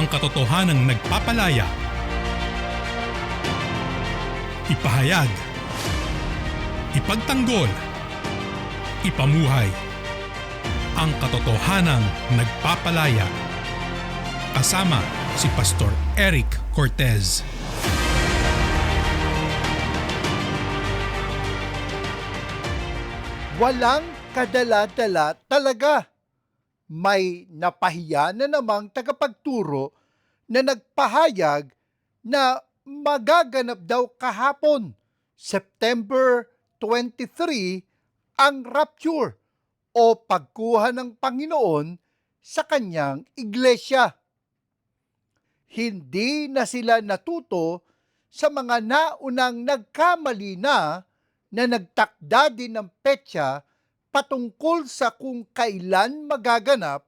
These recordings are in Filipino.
ang katotohanang nagpapalaya. Ipahayag. Ipagtanggol. Ipamuhay. Ang katotohanang nagpapalaya. Kasama si Pastor Eric Cortez. Walang kadala-dala talaga. May napahiya na namang tagapagturo na nagpahayag na magaganap daw kahapon, September 23, ang rapture o pagkuha ng Panginoon sa kanyang iglesia. Hindi na sila natuto sa mga naunang nagkamali na na nagtakda din ng petsa patungkol sa kung kailan magaganap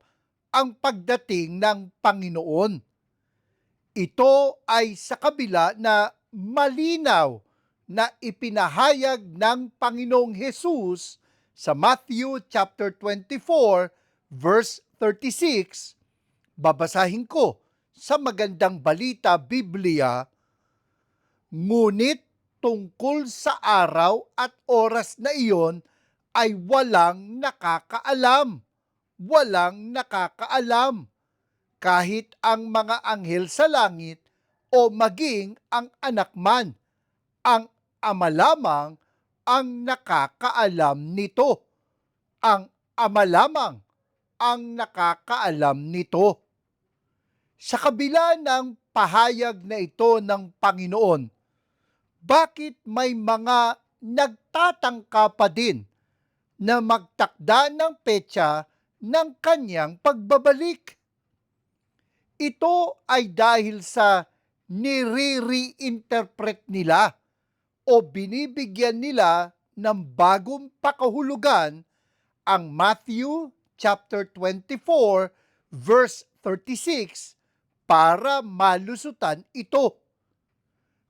ang pagdating ng Panginoon. Ito ay sa kabila na malinaw na ipinahayag ng Panginoong Hesus sa Matthew chapter 24 verse 36. Babasahin ko sa magandang balita Biblia, ngunit tungkol sa araw at oras na iyon ay walang nakakaalam. Walang nakakaalam. Kahit ang mga anghel sa langit o maging ang anak man, ang ama lamang ang nakakaalam nito. Ang ama lamang ang nakakaalam nito. Sa kabila ng pahayag na ito ng Panginoon, bakit may mga nagtatangka pa din na magtakda ng petsa ng kanyang pagbabalik? Ito ay dahil sa nire-reinterpret nila o binibigyan nila ng bagong pakahulugan ang Matthew chapter 24 verse 36 para malusutan ito.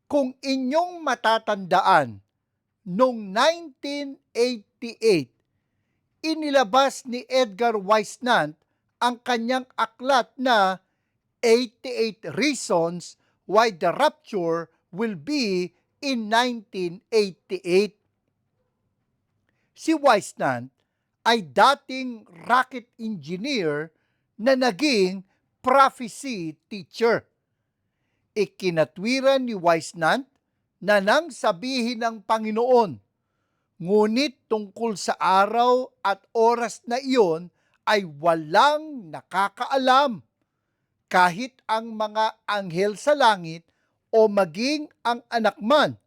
Kung inyong matatandaan, noong 1988, inilabas ni Edgar Weisnant ang kanyang aklat na 88 Reasons Why the Rapture Will Be in 1988. Si Weisnant ay dating rocket engineer na naging prophecy teacher. Ikinatwiran ni Weisnant na nang sabihin ng Panginoon, ngunit tungkol sa araw at oras na iyon ay walang nakakaalam. Kahit ang mga anghel sa langit o maging ang anak man,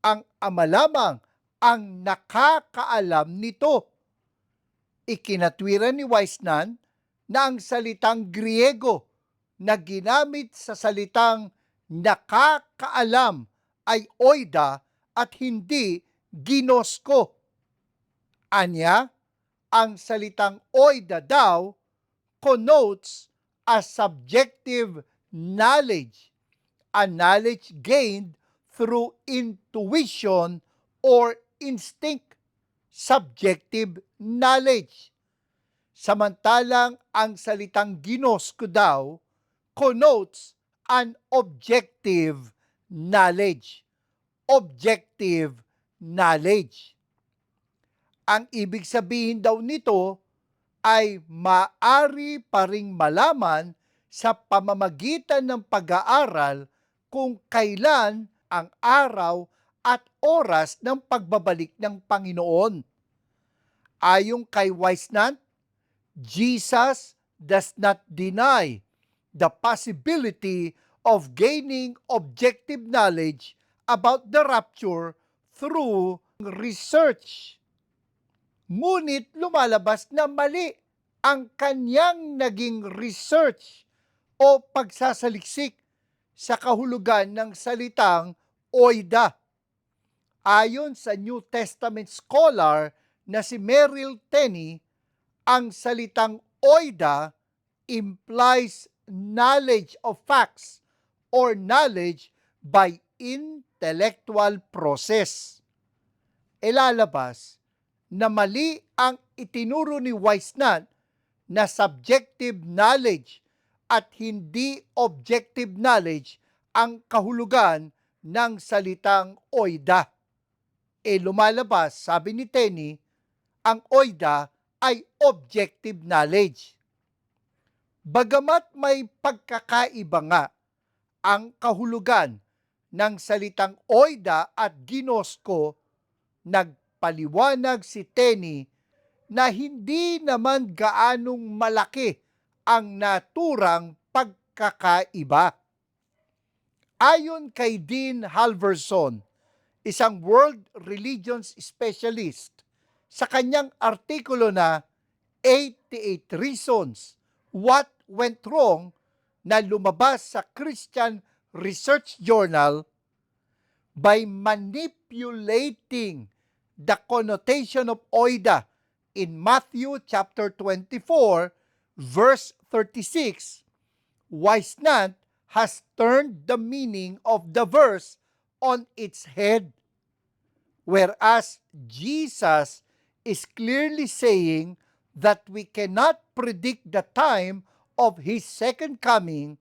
ang ama lamang ang nakakaalam nito. Ikinatwiran ni Weisnant na ang salitang Griego na ginamit sa salitang nakakaalam ay oida at hindi ginosko. Anya, ang salitang oida daw connotes a subjective knowledge, a knowledge gained through intuition or instinct, subjective knowledge. Samantalang ang salitang ginosko daw connotes an objective knowledge. Objective knowledge. Ang ibig sabihin daw nito ay maari pa ring malaman sa pamamagitan ng pag-aaral kung kailan ang araw at oras ng pagbabalik ng Panginoon. Ayong kay Weisnant, Jesus does not deny the possibility of gaining objective knowledge about the rapture through research. Ngunit lumalabas na mali ang kanyang naging research o pagsasaliksik sa kahulugan ng salitang oida. Ayon sa New Testament scholar na si Merrill Tenney, ang salitang oida implies knowledge of facts or knowledge by intellectual process. Ilalabas na mali ang itinuro ni Weisnant na subjective knowledge at hindi objective knowledge ang kahulugan ng salitang oida. E lumalabas, sabi ni Tenny, ang oida ay objective knowledge. Bagamat may pagkakaiba nga ang kahulugan ng salitang oida at ginosko, nagpaliwanag si Tenny na hindi naman gaanong malaki ang naturang pagkakaiba. Ayon kay Dean Halverson, isang world religions specialist, sa kanyang artikulo na 88 Reasons What Went Wrong na lumabas sa Christian Research Journal, by manipulating the connotation of oida in Matthew chapter 24 verse 36, Weisnant has turned the meaning of the verse on its head. Whereas Jesus is clearly saying that we cannot predict the time of his second coming,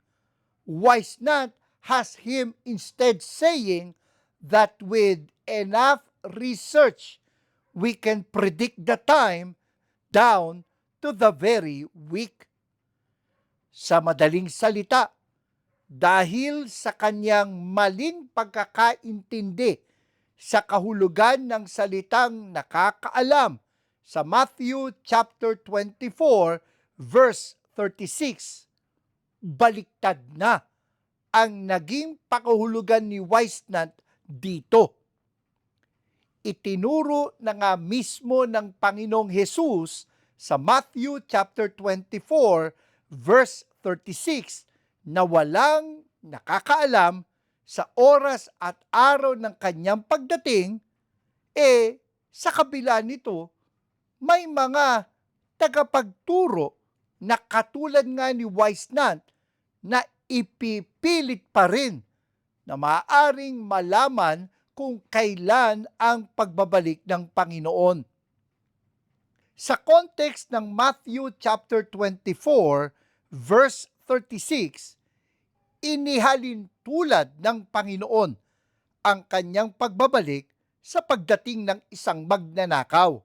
Weisnant has him instead saying that with enough research, we can predict the time down to the very week. Sa madaling salita, dahil sa kanyang maling pagkakaintindi sa kahulugan ng salitang nakakaalam sa Matthew chapter 24 verse 36, baliktad na ang naging pakahulugan ni Weisnant dito. Itinuro na nga mismo ng Panginoong Hesus sa Matthew chapter 24 verse 36 na walang nakakaalam sa oras at araw ng kanyang pagdating, eh sa kabila nito, may mga tagapagturo na katulad nga ni Weisnant na ipipilit pa rin na maaring malaman kung kailan ang pagbabalik ng Panginoon. Sa context ng Matthew chapter 24 verse 36, inihalin tulad ng Panginoon ang kanyang pagbabalik sa pagdating ng isang magnanakaw.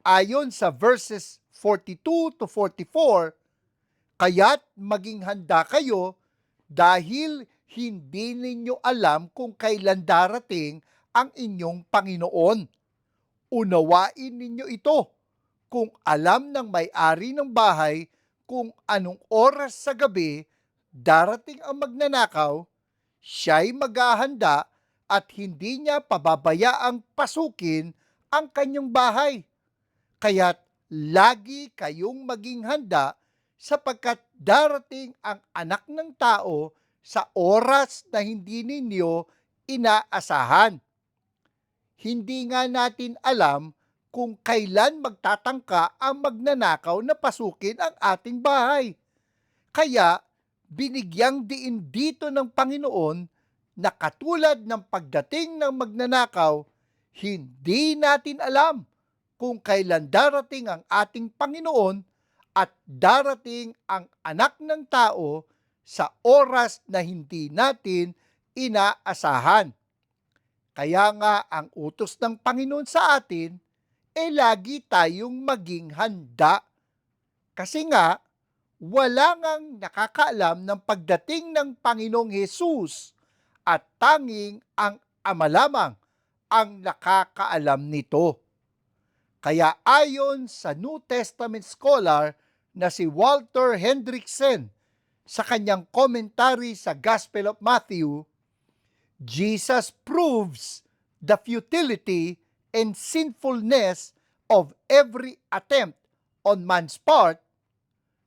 Ayon sa verses 42 to 44, kaya't maging handa kayo dahil hindi ninyo alam kung kailan darating ang inyong Panginoon. Unawain ninyo ito kung alam ng may-ari ng bahay kung anong oras sa gabi darating ang magnanakaw, siya'y maghahanda at hindi niya pababayaang pasukin ang kanyang bahay. Kaya't lagi kayong maging handa sapagkat darating ang anak ng tao sa oras na hindi ninyo inaasahan. Hindi nga natin alam kung kailan magtatangka ang magnanakaw na pasukin ang ating bahay. Kaya binigyang diin dito ng Panginoon na katulad ng pagdating ng magnanakaw, hindi natin alam kung kailan darating ang ating Panginoon at darating ang anak ng tao sa oras na hindi natin inaasahan. Kaya nga ang utos ng Panginoon sa atin, eh lagi tayong maging handa. Kasi nga, wala ngang nakakaalam ng pagdating ng Panginoong Hesus at tanging ang Ama lamang ang nakakaalam nito. Kaya ayon sa New Testament scholar na si Walter Hendrickson sa kanyang commentary sa Gospel of Matthew, Jesus proves the futility and sinfulness of every attempt on man's part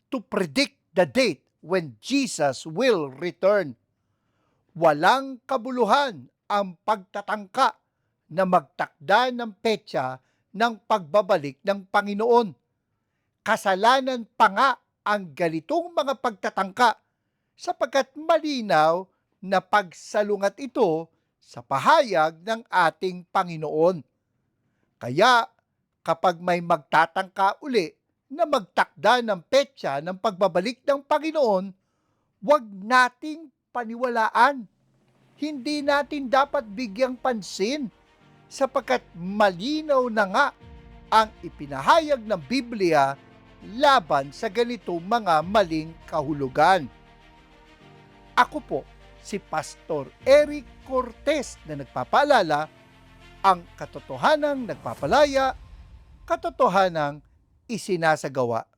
to predict the date when Jesus will return. Walang kabuluhan ang pagtatangka na magtakda ng petsa ng pagbabalik ng Panginoon. Kasalanan pa nga ang ganitong mga pagtatangka sapagkat malinaw na pagsalungat ito sa pahayag ng ating Panginoon. Kaya kapag may magtatangka uli na magtakda ng petsa ng pagbabalik ng Panginoon, Huwag nating paniwalaan. Hindi natin dapat bigyang pansin sapagkat malinaw na nga ang ipinahayag ng Biblia laban sa ganitong mga maling kahulugan. Ako po, si Pastor Eric Cortez na nagpapaalala ang katotohanang nagpapalaya, katotohanang isinasagawa.